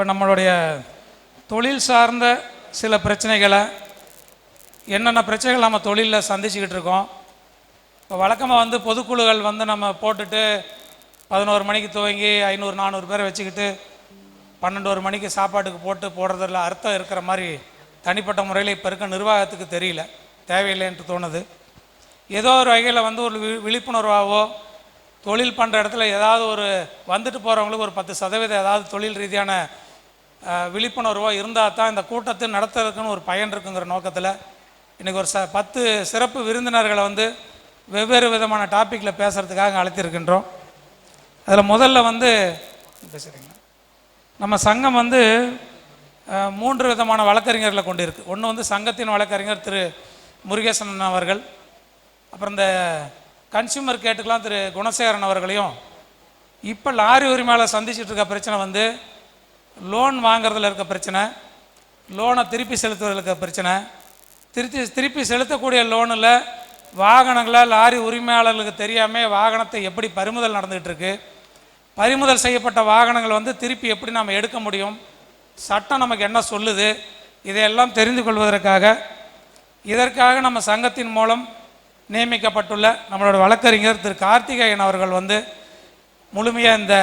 இப்போ நம்மளுடைய தொழில் சார்ந்த சில பிரச்சனைகளை என்னென்ன பிரச்சனைகள் நம்ம தொழிலில் சந்திச்சுக்கிட்டு இருக்கோம். இப்போ வழக்கமாக வந்து பொதுக்குழுகள் வந்து நம்ம போட்டுட்டு பதினோரு மணிக்கு துவங்கி ஐநூறு நானூறு பேரை வச்சுக்கிட்டு பன்னெண்டு ஒரு மணிக்கு சாப்பாட்டுக்கு போட்டு போடுறதில் அர்த்தம் இருக்கிற மாதிரி தனிப்பட்ட முறையில் இப்போ இருக்க நிர்வாகத்துக்கு தெரியல. தேவையில்லை என்று தோணுது. ஏதோ ஒரு வகையில் வந்து ஒரு வி- தொழில் பண்ணுற இடத்துல ஏதாவது ஒரு வந்துட்டு போகிறவங்களுக்கு ஒரு பத்து சதவீதம் ஏதாவது தொழில் ரீதியான விழிப்புணர்வோ இருந்தால் தான் இந்த கூட்டத்தை நடத்துறதுக்குன்னு ஒரு பயன் இருக்குங்கிற நோக்கத்தில் இன்றைக்கி ஒரு ச பத்து சிறப்பு விருந்தினர்களை வந்து வெவ்வேறு விதமான டாப்பிக்கில் பேசுகிறதுக்காக அழைத்திருக்கின்றோம். அதில் முதல்ல வந்து பேசுகிறீங்களா நம்ம சங்கம் வந்து மூன்று விதமான வழக்கறிஞர்களை கொண்டிருக்கு. ஒன்று வந்து சங்கத்தின் வழக்கறிஞர் திரு முருகேசன் அவர்கள் அப்புறம் இந்த கன்சியூமர் கேட்டுக்கெலாம் திரு குணசேகரன் அவர்களையும். இப்போ லாரி உரிமையாளர் சந்திச்சிட்டு இருக்க பிரச்சனை வந்து லோன் வாங்குறதுல இருக்க பிரச்சனை லோனை திருப்பி செலுத்துறதுல இருக்க பிரச்சனை. திருப்பி திருப்பி செலுத்தக்கூடிய லோனில் வாகனங்களை லாரி உரிமையாளர்களுக்கு தெரியாமல் வாகனத்தை எப்படி பறிமுதல் நடந்துகிட்டு இருக்கு பறிமுதல் செய்யப்பட்ட வாகனங்கள் வந்து திருப்பி எப்படி நாம் எடுக்க முடியும்? சட்டம் நமக்கு என்ன சொல்லுது? இதையெல்லாம் தெரிந்து கொள்வதற்காக இதற்காக நம்ம சங்கத்தின் மூலம் நியமிக்கப்பட்டுள்ள நம்மளோட வழக்கறிஞர் திரு கார்த்திகேயன் அவர்கள் வந்து முழுமையாக இந்த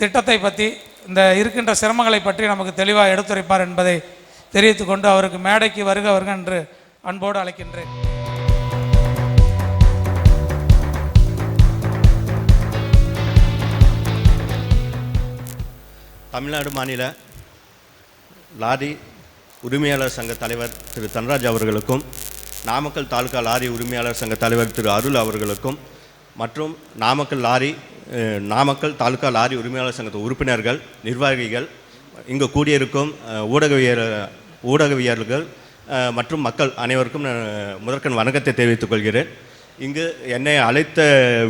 திட்டத்தை பற்றி இந்த இருக்கின்ற சிரமங்களை பற்றி நமக்கு தெளிவாக எடுத்துரைப்பார் என்பதை தெரிவித்துக் கொண்டு அவருக்கு மேடைக்கு வருக வருக என்று அன்போடு அழைக்கின்றேன். தமிழ்நாடு மாநில லாரி உரிமையாளர் சங்க தலைவர் திரு தன்ராஜ் அவர்களுக்கும் நாமக்கல் தாலுகா லாரி உரிமையாளர் சங்க தலைவர் திரு அருள் அவர்களுக்கும் மற்றும் நாமக்கல் லாரி நாமக்கல் தாலுகா லாரி உரிமையாளர் சங்கத்து உறுப்பினர்கள் நிர்வாகிகள் இங்கு கூடியிருக்கும் அஹ், ஊடகவியல் ஊடகவியல்கள் மற்றும் மக்கள் அனைவருக்கும் நான் முதற்கண் வணக்கத்தை தெரிவித்துக் கொள்கிறேன். இங்கு என்னை அழைத்த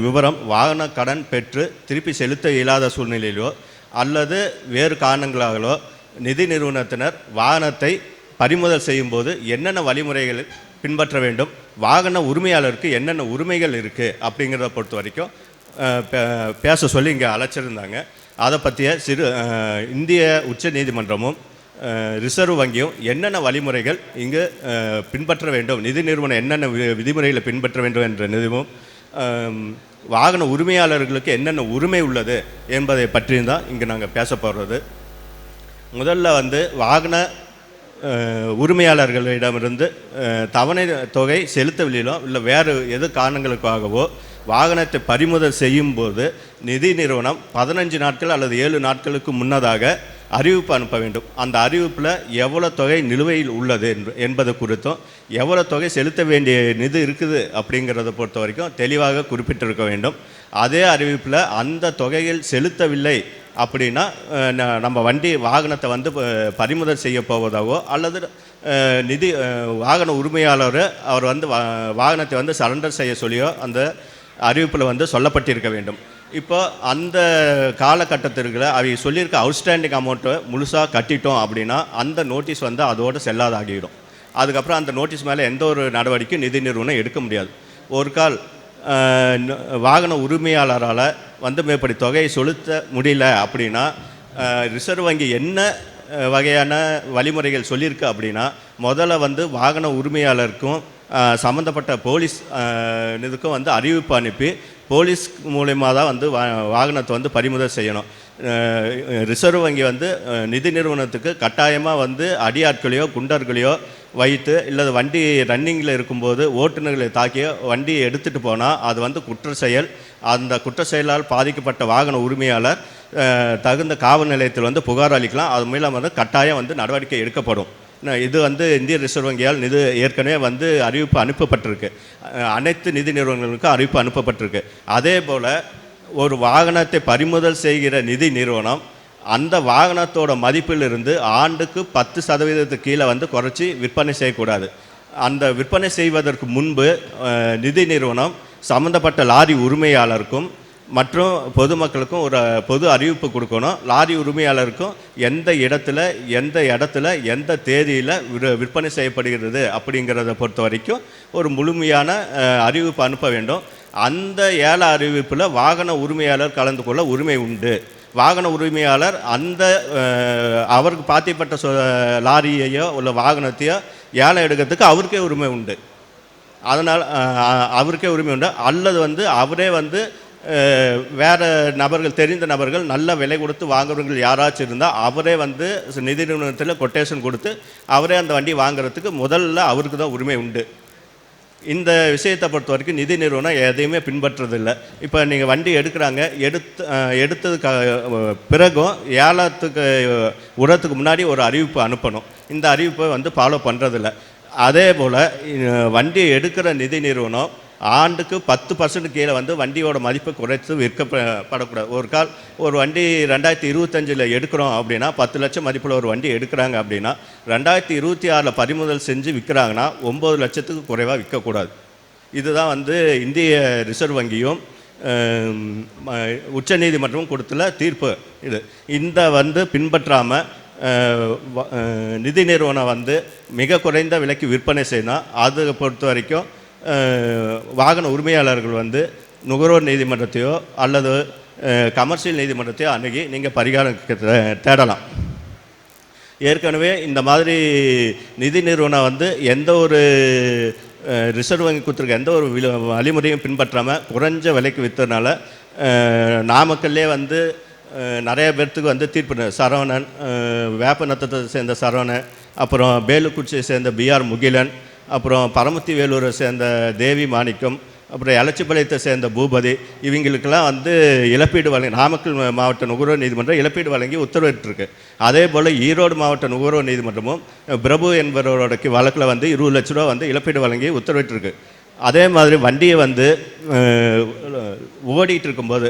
விவரம் வாகன கடன் பெற்று திருப்பி செலுத்த இயலாத சூழ்நிலையிலோ அல்லது வேறு காரணங்களாலோ நிதி நிறுவனத்தினர் வாகனத்தை பறிமுதல் செய்யும்போது என்னென்ன வழிமுறைகளை பின்பற்ற வேண்டும் வாகன உரிமையாளருக்கு என்னென்ன உரிமைகள் இருக்குது அப்படிங்கிறத பொறுத்த வரைக்கும் பேச சொல்லி இங்கே அழைச்சிருந்தாங்க. அதை பற்றிய சிறு இந்திய உச்ச நீதிமன்றமும் ரிசர்வ் வங்கியும் என்னென்ன வழிமுறைகள் இங்கு பின்பற்ற வேண்டும் நிதி நிறுவனம் என்னென்ன வி- விதிமுறைகளை பின்பற்ற வேண்டும் என்ற நிதிவும் வாகன உரிமையாளர்களுக்கு என்னென்ன உரிமை உள்ளது என்பதை பற்றியும் தான் இங்கே நாங்கள் பேச போகிறது முதல்ல வந்து வாகன உரிமையாளர்களிடமிருந்து தவணை தொகை செலுத்தவில்லையிலோ இல்லை வேறு எது காரணங்களுக்காகவோ வாகனத்தை பறிமுதல் செய்யும்போது நிதி நிறுவனம் பதினஞ்சு நாட்கள் அல்லது ஏழு நாட்களுக்கு முன்னதாக அறிவிப்பு அனுப்ப வேண்டும். அந்த அறிவிப்பில் எவ்வளோ தொகை நிலுவையில் உள்ளது என்று என்பது குறித்தும் எவ்வளோ தொகை செலுத்த வேண்டிய நிதி இருக்குது அப்படிங்கிறத பொறுத்த வரைக்கும் தெளிவாக குறிப்பிட்டிருக்க வேண்டும். அதே அறிவிப்பில் அந்த தொகையில் செலுத்தவில்லை அப்படின்னா ந- நம்ம வண்டி வாகனத்தை வந்து பறிமுதல் செய்ய போவதாகவோ அல்லது நிதி வாகன உரிமையாளர் அவர் வந்து வாகனத்தை வந்து சரண்டர் செய்ய சொல்லியோ அந்த அறிவிப்பில் வந்து சொல்லப்பட்டிருக்க வேண்டும். இப்போ அந்த காலகட்டத்திற்குள்ள அவங்க சொல்லியிருக்க அவுட்ஸ்டாண்டிங் அமௌண்ட்டை முழுசாக கட்டிட்டோம் அப்படின்னா அந்த நோட்டீஸ் வந்து அதோடு செல்லாதாகிடும். அதுக்கப்புறம் அந்த நோட்டீஸ் மேலே எந்த ஒரு நடவடிக்கையும் நிதி நிறுவனம் எடுக்க முடியாது. ஒரு கால் வாகன உரிமையாளரால் வந்து மேற்படி தொகையை செலுத்த முடியல அப்படின்னா ரிசர்வ் வங்கி என்ன வகையான வழிமுறைகள் சொல்லியிருக்கு அப்படின்னா முதல்ல வந்து வாகன உரிமையாளருக்கும் சம்மந்தப்பட்ட போலீஸ் இதுக்கும் வந்து அறிவிப்பு அனுப்பி போலீஸ் மூலயமா தான் வந்து வா வாகனத்தை வந்து பறிமுதல் செய்யணும். ரிசர்வ் வங்கி வந்து நிதி நிறுவனத்துக்கு கட்டாயமாக வந்து அடியாட்களையோ குண்டர்களையோ வைத்து இல்லை வண்டி ரன்னிங்கில் இருக்கும்போது ஓட்டுநர்களை தாக்கியோ வண்டியை எடுத்துகிட்டு போனால் அது வந்து குற்ற செயல். அந்த குற்ற செயலால் பாதிக்கப்பட்ட வாகன உரிமையாளர் தகுந்த காவல் நிலையத்தில் வந்து புகார் அளிக்கலாம். அது மூலம் வந்து கட்டாயம் வந்து நடவடிக்கை எடுக்கப்படும். இது வந்து இந்திய ரிசர்வ் வங்கியால் நிதி ஏற்கனவே வந்து அறிவிப்பு அனுப்பப்பட்டிருக்கு. அனைத்து நிதி நிறுவனங்களுக்கும் அறிவிப்பு அனுப்பப்பட்டிருக்கு. அதே போல் ஒரு வாகனத்தை பறிமுதல் செய்கிற நிதி நிறுவனம் அந்த வாகனத்தோட மதிப்பிலிருந்து ஆண்டுக்கு பத்து சதவீதத்துக்கு கீழே வந்து குறைச்சி விற்பனை செய்யக்கூடாது. அந்த விற்பனை செய்வதற்கு முன்பு நிதி நிறுவனம் சம்மந்தப்பட்ட லாரி உரிமையாளருக்கும் மற்றும் பொதுமக்களுக்கும் ஒரு பொது அறிவிப்பு கொடுக்கணும். லாரி உரிமையாளருக்கும் எந்த இடத்துல எந்த இடத்துல எந்த தேதியில் விற்பனை செய்யப்படுகிறது அப்படிங்கிறத பொறுத்த வரைக்கும் ஒரு முழுமையான அறிவிப்பு அனுப்ப வேண்டும். அந்த ஏல அறிவிப்பில் வாகன உரிமையாளர் கலந்து கொள்ள உரிமை உண்டு. வாகன உரிமையாளர் அந்த அவருக்கு பாத்திப்பட்ட சொ லாரியையோ உள்ள வாகனத்தையோ ஏலம் எடுக்கிறதுக்கு அவருக்கே உரிமை உண்டு. அதனால் அவருக்கே உரிமை உண்டு. அல்லது வந்து அவரே வந்து வேற நபர்கள் தெரிந்த நபர்கள் நல்ல விலை கொடுத்து வாங்குறவர்கள் யாராச்சும் இருந்தால் அவரே வந்து நிதி நிறுவனத்தில் கொட்டேஷன் கொடுத்து அவரே அந்த வண்டி வாங்குறதுக்கு முதல்ல அவருக்கு தான் உரிமை உண்டு. இந்த விஷயத்தை பொறுத்த வரைக்கும் நிதி நிறுவனம் எதையுமே பின்பற்றதில்லை இப்போ நீங்கள் வண்டி எடுக்கிறாங்க எடுத்து எடுத்ததுக்கு பிறகும் ஏலத்துக்கு உரத்துக்கு முன்னாடி ஒரு அறிவிப்பு அனுப்பணும். இந்த அறிவிப்பை வந்து ஃபாலோ பண்ணுறதில்ல அதே போல் வண்டி எடுக்கிற நிதி நிறுவனம் ஆண்டுக்கு பத்து பர்சன்ட் கீழே வந்து வண்டியோட மதிப்பை குறைத்து விற்கப்படக்கூடாது. ஒரு கால் ஒரு வண்டி ரெண்டாயிரத்தி இருபத்தஞ்சில் எடுக்கிறோம் அப்படின்னா பத்து லட்சம் மதிப்பில் ஒரு வண்டி எடுக்கிறாங்க அப்படின்னா ரெண்டாயிரத்தி இருபத்தி ஆறில் பறிமுதல் செஞ்சு விற்கிறாங்கன்னா ஒம்பது லட்சத்துக்கு குறைவாக விற்கக்கூடாது. இதுதான் வந்து இந்திய ரிசர்வ் வங்கியும் உச்ச நீதிமன்றமும் கொடுத்துள்ள தீர்ப்பு இது. இந்த வந்து பின்பற்றாமல் நிதி நிறுவனம் வந்து மிக குறைந்த விலைக்கு விற்பனை செய்யணும் அது பொறுத்த வரைக்கும் வாகன உரிமையாளர்கள் வந்து நுகர்வோர் நீதிமன்றத்தையோ அல்லது கமர்ஷியல் நீதிமன்றத்தையோ அணுகி நீங்கள் பரிகாரம் தேடலாம். ஏற்கனவே இந்த மாதிரி நிதி நிறுவனம் வந்து எந்த ஒரு ரிசர்வ் வங்கி கொடுத்துருக்க எந்த ஒரு வழிமுறையும் பின்பற்றாமல் குறைஞ்ச விலைக்கு விற்றதுனால நாமக்கல்லே வந்து நிறைய பேர்த்துக்கு வந்து தீர்ப்பு சரவணன் அஹ், வேப்பநத்தத்தை சேர்ந்த சரவணன் அப்புறம் பேலுக்குச்சியை சேர்ந்த பிஆர் முகிலன் அப்புறம் பரமத்தி வேலூரை சேர்ந்த தேவி மாணிக்கம் அப்புறம் எலச்சிபாளையத்தை சேர்ந்த பூபதி இவங்களுக்கெல்லாம் வந்து இழப்பீடு வழங்கி நாமக்கல் மாவட்ட நுகர்வோர் நீதிமன்றம் இழப்பீடு வழங்கி உத்தரவிட்டிருக்கு. அதே போல் ஈரோடு மாவட்ட நுகர்வோர் நீதிமன்றமும் பிரபு என்பவரோட வழக்கில் வந்து இருபது லட்ச ரூபா வந்து இழப்பீடு வழங்கி உத்தரவிட்டிருக்கு. அதே மாதிரி வண்டியை வந்து ஓடிட்டு இருக்கும்போது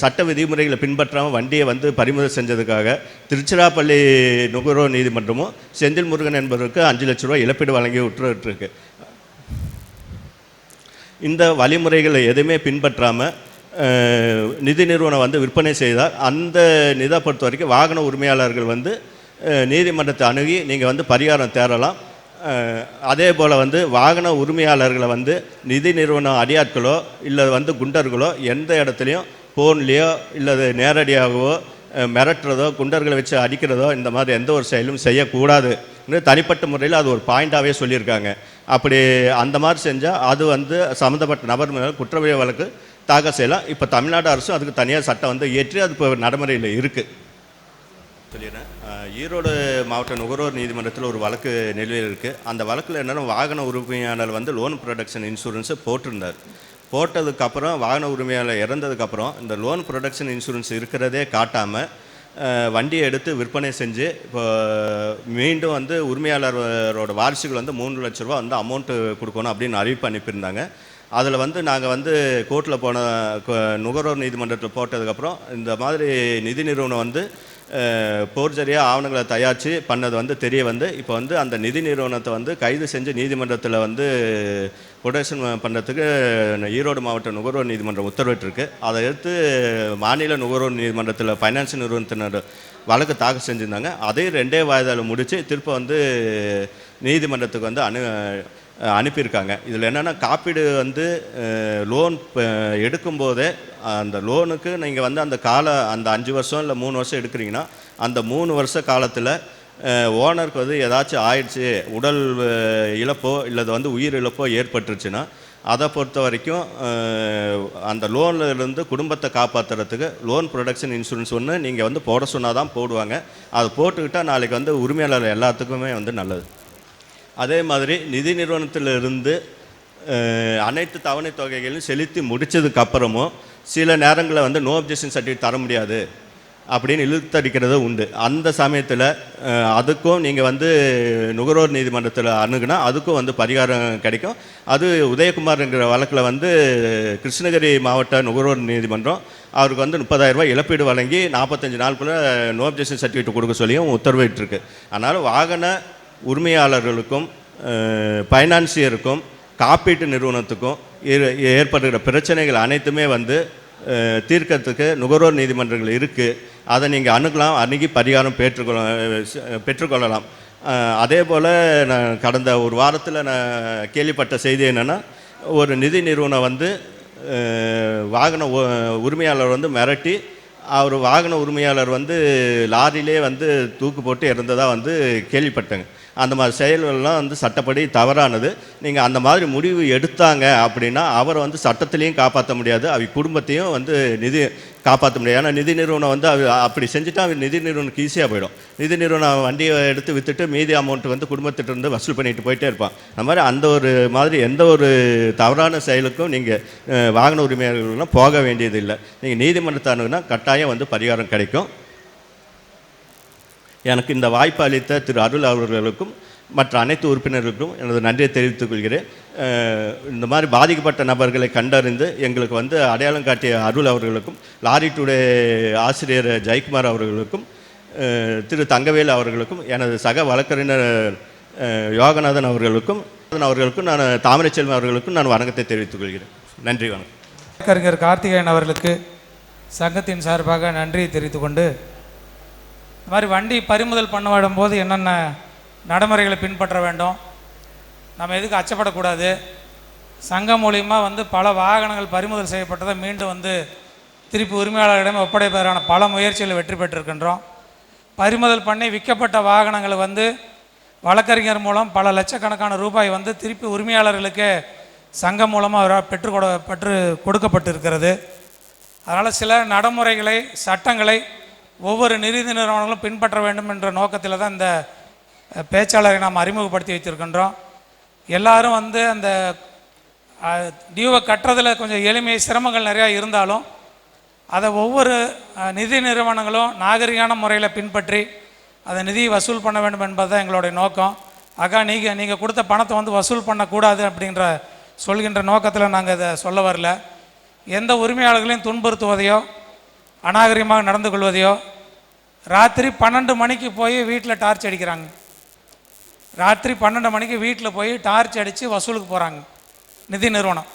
சட்ட விதிமுறைகளை பின்பற்றாமல் வண்டியை வந்து பறிமுதல் செஞ்சதுக்காக திருச்சிராப்பள்ளி நுகர்வோர் நீதிமன்றமும் செந்தில் முருகன் என்பவருக்கு அஞ்சு லட்ச ரூபா இழப்பீடு வழங்கி உத்தரவிட்டிருக்கு. இந்த வழிமுறைகளை எதுவுமே பின்பற்றாமல் நிதி நிறுவனம் வந்து விற்பனை செய்தால் அந்த நிதா பொறுத்த வரைக்கும் வாகன உரிமையாளர்கள் வந்து நீதிமன்றத்தை அணுகி நீங்கள் வந்து பரிகாரம் தேடலாம் அதே போல் வந்து வாகன உரிமையாளர்களை வந்து நிதி நிறுவனம் அடியாட்களோ இல்லை வந்து குண்டர்களோ எந்த இடத்துலையும் ஃபோன்லேயோ இல்லை நேரடியாகவோ மிரட்டுறதோ குண்டர்களை வச்சு அடிக்கிறதோ இந்த மாதிரி எந்த ஒரு செயலும் செய்யக்கூடாதுன்னு தனிப்பட்ட முறையில் அது ஒரு பாயிண்டாகவே சொல்லியிருக்காங்க. அப்படி அந்த மாதிரி செஞ்சால் அது வந்து சம்மந்தப்பட்ட நபர் மேலே குற்றவியல் வழக்கு தாக்கல் செய்யலாம். இப்போ தமிழ்நாடு அரசும் அதுக்கு தனியாக சட்டம் வந்து ஏற்றி அது இப்போ நடைமுறையில் இருக்குது சொல்லிடுறேன். ஈரோடு மாவட்ட நுகர்வோர் நீதிமன்றத்தில் ஒரு வழக்கு நிலுவையில் இருக்குது அந்த வழக்கில் என்னென்னா வாகன உரிமையாளர் வந்து லோன் ப்ரொடக்ஷன் இன்சூரன்ஸை போட்டிருந்தார். போட்டதுக்கப்புறம் வாகன உரிமையாளர் இறந்ததுக்கப்புறம் இந்த லோன் ப்ரொடக்ஷன் இன்சூரன்ஸ் இருக்கிறதே காட்டாமல் வண்டியை எடுத்து விற்பனை செஞ்சு இப்போ மீண்டும் வந்து உரிமையாளரோட வாரிசுகள் வந்து மூணு லட்ச ரூபா வந்து அமௌண்ட்டு கொடுக்கணும் அப்படின்னு அறிவிப்பு அனுப்பியிருந்தாங்க. அதில் வந்து நாங்கள் வந்து கோர்ட்டில் போன நுகர்வோர் நீதிமன்றத்தில் போட்டதுக்கப்புறம் இந்த மாதிரி நிதி நிறுவனம் வந்து போர்ஜரியாக ஆவணங்களை தயாரித்து பண்ணது வந்து தெரிய வந்து இப்போ வந்து அந்த நிதி நிறுவனத்தை வந்து கைது செஞ்சு நீதிமன்றத்தில் வந்து கொட்டேஷன் பண்ணுறதுக்கு ஈரோடு மாவட்ட நுகர்வோர் நீதிமன்றம் உத்தரவிட்டிருக்கு. அதை எடுத்து மாநில நுகர்வோர் நீதிமன்றத்தில் ஃபைனான்ஸ் நிறுவனத்தினர் வழக்கு தாக்கல் செஞ்சுருந்தாங்க. அதையும் ரெண்டே வாய்தாவில் முடித்து திருப்ப வந்து நீதிமன்றத்துக்கு வந்து அனு அனுப்பியிருக்காங்க. இதில் என்னென்னா காப்பீடு வந்து லோன் எடுக்கும்போதே அந்த லோனுக்கு நீங்கள் வந்து அந்த கால அந்த அஞ்சு வருஷம் இல்லை மூணு வருஷம் எடுக்கிறீங்கன்னா அந்த மூணு வருஷ காலத்தில் ஓனருக்கு வந்து ஏதாச்சும் ஆயிடுச்சு உடல் இழப்போ இல்லை வந்து உயிர் இழப்போ ஏற்பட்டுருச்சுன்னா அதை பொறுத்த வரைக்கும் அந்த லோன்லேருந்து குடும்பத்தை காப்பாற்றுறதுக்கு லோன் ப்ரொடக்ஷன் இன்சூரன்ஸ் ஒன்று நீங்கள் வந்து போட சொன்னால் தான் போடுவாங்க. அதை போட்டுக்கிட்டால் நாளைக்கு வந்து உரிமையாளர் எல்லாத்துக்குமே வந்து நல்லது. அதே மாதிரி நிதி நிறுவனத்திலிருந்து அனைத்து தவணை தொகைகளையும் செலுத்தி முடித்ததுக்கு அப்புறமும் சில நேரங்களில் வந்து நோ அப்ஜெக்ஷன் சர்டிஃபிகேட் தர முடியாது அப்படின்னு இழுத்தடிக்கிறது உண்டு. அந்த சமயத்தில் அதுக்கும் நீங்கள் வந்து நுகர்வோர் நீதிமன்றத்தில் அணுகுனா அதுக்கும் வந்து பரிகாரம் கிடைக்கும். அது உதயகுமார்ங்கிற வழக்கில் வந்து கிருஷ்ணகிரி மாவட்ட நுகர்வோர் நீதிமன்றம் அவருக்கு வந்து முப்பதாயிரரூபா ரூபாய் இழப்பீடு வழங்கி நாற்பத்தஞ்சு நாளுக்குள்ளே நோ அப்ஜெக்ஷன் சர்டிஃபிகேட் கொடுக்க சொல்லியும் உத்தரவிட்டிருக்கு. அதனால் வாகன உரிமையாளர்களுக்கும் ஃபைனான்சியருக்கும் காப்பீட்டு நிறுவனத்துக்கும் ஏ- ஏற்படுகிற பிரச்சனைகள் அனைத்துமே வந்து தீர்க்கறதுக்கு நுகர்வோர் நீதிமன்றங்கள் இருக்குது அதை நீங்கள் அணுகலாம் அணுகி பரிகாரம் பெற்றுக்கொள்ள பெற்றுக்கொள்ளலாம். அதே போல் நான் கடந்த ஒரு வாரத்தில் நான் கேள்விப்பட்ட செய்தி என்னென்னா ஒரு நிதி நிறுவனம் வந்து வாகன உ- உரிமையாளர் வந்து மிரட்டி அவர் வாகன உரிமையாளர் வந்து லாரியிலே வந்து தூக்கு போட்டு இறந்ததாக வந்து கேள்விப்பட்டேங்க. அந்த மாதிரி செயல்கள்லாம் வந்து சட்டப்படி தவறானது. நீங்கள் அந்த மாதிரி முடிவு எடுத்தாங்க அப்படின்னா அவரை வந்து சட்டத்திலையும் காப்பாற்ற முடியாது. அவ குடும்பத்தையும் வந்து நிதி காப்பாற்ற முடியாது. ஏன்னா நிதி நிறுவனம் வந்து அவ அப்படி செஞ்சுட்டா அவர் நிதி நிறுவனத்துக்கு ஈஸியாக போயிடும். நிதி நிறுவனம் வண்டியை எடுத்து விற்றுட்டு மீதி அமௌண்ட் வந்து குடும்பத்திட்ட இருந்து வசூல் பண்ணிட்டு போயிட்டே இருப்பான். அந்த மாதிரி அந்த ஒரு மாதிரி எந்த ஒரு தவறான செயலுக்கும் நீங்கள் வாகன உரிமையாளர்கள்லாம் போக வேண்டியதில்லை. நீங்கள் நீதிமன்றத்தானுன்னா கட்டாயம் வந்து பரிகாரம் கிடைக்கும். எனக்கு இந்த வாய்ப்பு அளித்த திரு அருள் அவர்களுக்கும் மற்ற அனைத்து உறுப்பினர்களுக்கும் எனது நன்றியை தெரிவித்துக் கொள்கிறேன். இந்த மாதிரி பாதிக்கப்பட்ட நபர்களை கண்டறிந்து எங்களுக்கு வந்து அடையாளம் காட்டிய அருள் அவர்களுக்கும் லாரி டுடே ஆசிரியர் ஜெயக்குமார் அவர்களுக்கும் திரு தங்கவேல் அவர்களுக்கும் எனது சக வழக்கறிஞர் யோகநாதன் அவர்களுக்கும் அவர்களுக்கும் நான் தாமரைச்செல்வன் அவர்களுக்கும் நான் வணக்கத்தை தெரிவித்துக் கொள்கிறேன். நன்றி வணக்கம். வழக்கறிஞர் கார்த்திகேயன் அவர்களுக்கு சங்கத்தின் சார்பாக நன்றியை தெரிவித்துக் கொண்டு இந்த மாதிரி வண்டி பறிமுதல் பண்ண போது என்னென்ன நடைமுறைகளை பின்பற்ற வேண்டும்? நம்ம எதுக்கு அச்சப்படக்கூடாது? சங்கம் மூலியமாக வந்து பல வாகனங்கள் பறிமுதல் செய்யப்பட்டதை மீண்டும் வந்து திருப்பி உரிமையாளர்களிடம் ஒப்படைப்பதற்கான பல முயற்சிகளில் வெற்றி பெற்றிருக்கின்றோம். பறிமுதல் பண்ணி விற்கப்பட்ட வாகனங்களை வந்து வழக்கறிஞர் மூலம் பல லட்சக்கணக்கான ரூபாய் வந்து திருப்பி உரிமையாளர்களுக்கு சங்கம் மூலமாக பெற்று கொடு பெற்று கொடுக்கப்பட்டிருக்கிறது. அதனால் சில நடைமுறைகளை சட்டங்களை ஒவ்வொரு நிதி நிறுவனங்களும் பின்பற்ற வேண்டும் என்ற நோக்கத்தில் தான் இந்த பேச்சாளரை நாம் அறிமுகப்படுத்தி வைத்திருக்கின்றோம். எல்லாரும் வந்து அந்த டியூவை கட்டுறதில் கொஞ்சம் எளிமை சிரமங்கள் நிறையா இருந்தாலும் அதை ஒவ்வொரு நிதி நிறுவனங்களும் நாகரிகான முறையில் பின்பற்றி அதை நிதியை வசூல் பண்ண வேண்டும் என்பது தான் எங்களுடைய நோக்கம். அக்கா நீங்கள் நீங்கள் கொடுத்த பணத்தை வந்து வசூல் பண்ணக்கூடாது அப்படின்ற சொல்கின்ற நோக்கத்தில் நாங்கள் இதை சொல்ல வரல. எந்த உரிமையாளர்களையும் துன்புறுத்துவதையோ அநாகரிகமாக நடந்து கொள்வதையோ ராத்திரி பன்னெண்டு மணிக்கு போய் வீட்டில் டார்ச் அடிக்கிறாங்க. ராத்திரி பன்னெண்டு மணிக்கு வீட்டில் போய் டார்ச் அடித்து வசூலுக்கு போகிறாங்க நிதி நிறுவனம்.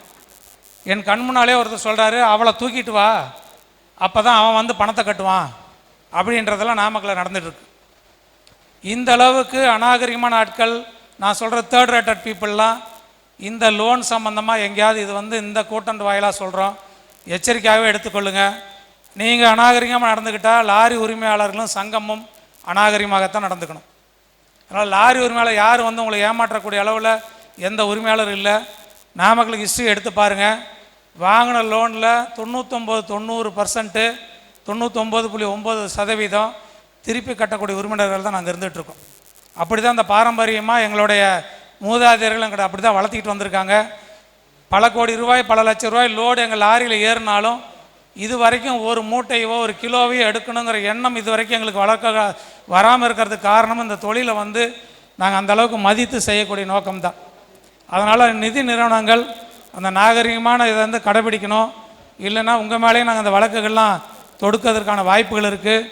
என் கண் முன்னாலே ஒருத்தர் சொல்கிறாரு அவளை தூக்கிட்டு வா. அப்போ தான் அவன் வந்து பணத்தை கட்டுவான். அப்படின்றதெல்லாம் நாமக்கல்ல நடந்துட்டுருக்கு. இந்த அளவுக்கு அநாகரிகமான ஆட்கள் நான் சொல்கிற தேர்ட் ரேட்டட் பீப்புளெலாம் இந்த லோன் சம்மந்தமாக எங்கேயாவது இது வந்து இந்த கூட்டண்டு வாயிலாக சொல்கிறோம் எச்சரிக்கையாகவே எடுத்துக்கொள்ளுங்கள் நீங்கள் அநாகரிகமாக நடந்துக்கிட்டால் லாரி உரிமையாளர்களும் சங்கமும் அநாகரிகமாகத்தான் நடந்துக்கணும். அதனால் லாரி உரிமையாளர் யார் வந்து உங்களை ஏமாற்றக்கூடிய அளவில் எந்த உரிமையாளரும் இல்லை. நாமக்கலுக்கு ஹிஸ்ட்ரி எடுத்து பாருங்கள் வாங்கின லோனில் தொண்ணூத்தொம்பது தொண்ணூறு பர்சன்ட்டு தொண்ணூத்தொம்பது புள்ளி ஒம்பது சதவீதம் திருப்பி கட்டக்கூடிய உரிமையாளர்கள் தான் நாங்கள் இருந்துகிட்ருக்கோம் அப்படி தான் இந்த பாரம்பரியமாக எங்களுடைய மூதாதையர்கள் எங்களை அப்படி தான் வளர்த்திக்கிட்டு வந்திருக்காங்க. பல கோடி ரூபாய் பல லட்சம் ரூபாய் லோடு எங்கள் லாரியில் ஏறினாலும் இது வரைக்கும் ஒரு மூட்டையோ ஒரு கிலோவையோ எடுக்கணுங்கிற எண்ணம் இது வரைக்கும் எங்களுக்கு வளர்க்க வராமல் இருக்கிறதுக்கு காரணம் இந்த தொழிலை வந்து நாங்கள் அந்த அளவுக்கு மதித்து செய்யக்கூடிய நோக்கம்தான். அதனால் நிதி நிறுவனங்கள் அந்த நாகரிகமான இதை வந்து கடைபிடிக்கணும். இல்லைன்னா உங்கள் மேலேயும் நாங்கள் அந்த வழக்குகள்லாம் தொடுக்கிறதுக்கான வாய்ப்புகள் இருக்குது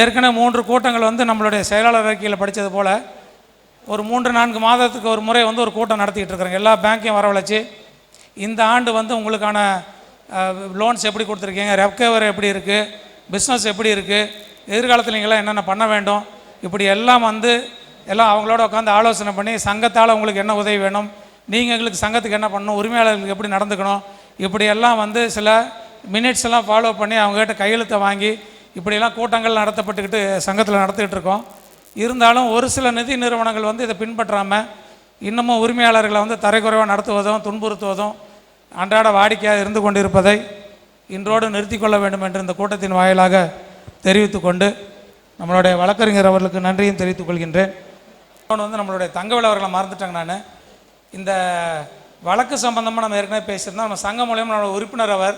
ஏற்கனவே மூன்று கூட்டங்கள் வந்து நம்மளுடைய செயலாளர் அறிக்கையில் படித்தது போல் ஒரு மூன்று நான்கு மாதத்துக்கு ஒரு முறை வந்து ஒரு கூட்டம் நடத்திக்கிட்டு இருக்கிறோங்க. எல்லா பேங்க்கையும் வரவழைச்சி இந்த ஆண்டு வந்து உங்களுக்கான லோன்ஸ் எப்படி கொடுத்துருக்கீங்க? ரெக்கவர் எப்படி இருக்குது பிஸ்னஸ் எப்படி இருக்குது எதிர்காலத்தில் நீங்களாம் என்னென்ன பண்ண வேண்டும்? இப்படி எல்லாம் வந்து எல்லாம் அவங்களோட உட்காந்து ஆலோசனை பண்ணி சங்கத்தால் உங்களுக்கு என்ன உதவி வேணும்? நீங்கள் எங்களுக்கு சங்கத்துக்கு என்ன பண்ணணும்? உரிமையாளர்களுக்கு எப்படி நடந்துக்கணும்? இப்படி எல்லாம் வந்து சில மினிட்ஸ் எல்லாம் ஃபாலோ பண்ணி அவங்ககிட்ட கையெழுத்தை வாங்கி இப்படியெல்லாம் கூட்டங்கள் நடத்தப்பட்டுக்கிட்டு சங்கத்தில் நடத்திக்கிட்டு இருக்கோம். இருந்தாலும் ஒரு சில நிதி நிறுவனங்கள் வந்து இதை பின்பற்றாமல் இன்னமும் உரிமையாளர்களை வந்து தரைக்குறைவாக நடத்துவதும் துன்புறுத்துவதும் அன்றாட வாடிக்கையாக இருந்து கொண்டிருப்பதை இன்றோடு நிறுத்தி கொள்ள வேண்டும் என்று இந்த கூட்டத்தின் வாயிலாக தெரிவித்து கொண்டு நம்மளுடைய வழக்கறிஞர் அவர்களுக்கு நன்றியும் தெரிவித்துக் கொள்கின்றேன். வந்து நம்மளுடைய தங்கவேல் அவர்களை மறந்துட்டாங்க நான். இந்த வழக்கு சம்பந்தமாக நம்ம ஏற்கனவே பேசியிருந்தோம். நம்ம சங்கம் மூலியமாக நம்மளோட உறுப்பினர் அவர்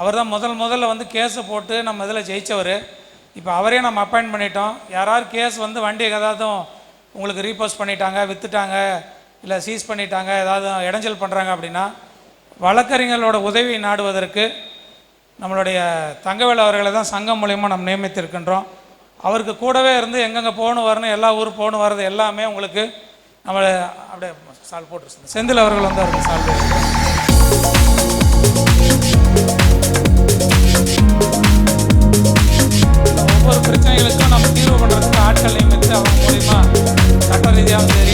அவர் தான் முதல் முதல்ல வந்து கேஸை போட்டு நம்ம இதில் ஜெயித்தவர் இப்போ அவரே நம்ம அப்பாயின்ட் பண்ணிட்டோம். யாராவது கேஸ் வந்து வண்டி ஏதாவது உங்களுக்கு ரீபோஸ் பண்ணிட்டாங்க விற்றுட்டாங்க இல்லை சீஸ் பண்ணிட்டாங்க ஏதாவது இடைஞ்சல் பண்ணுறாங்க அப்படின்னா வழக்கறிஞர்களோட உதவியை நாடுவதற்கு நம்மளுடைய தங்கவேல் அவர்களை தான் சங்கம் மூலயமா நம்ம நியமித்திருக்கின்றோம். அவருக்கு கூடவே இருந்து எங்கெங்கே போகணும் வரணும் எல்லா ஊர் போகணும் வர்றது எல்லாமே உங்களுக்கு நம்மளை அப்படியே சால் போட்டு செந்தில் அவர்கள் வந்து அவருக்கு சால் ஒவ்வொரு பிரச்சனைகளுக்கும் நம்ம தீர்வு பண்ணுறதுக்கு ஆட்கள் நியமித்து அவங்க மூலிமா சட்ட ரீதியாகவும் சரி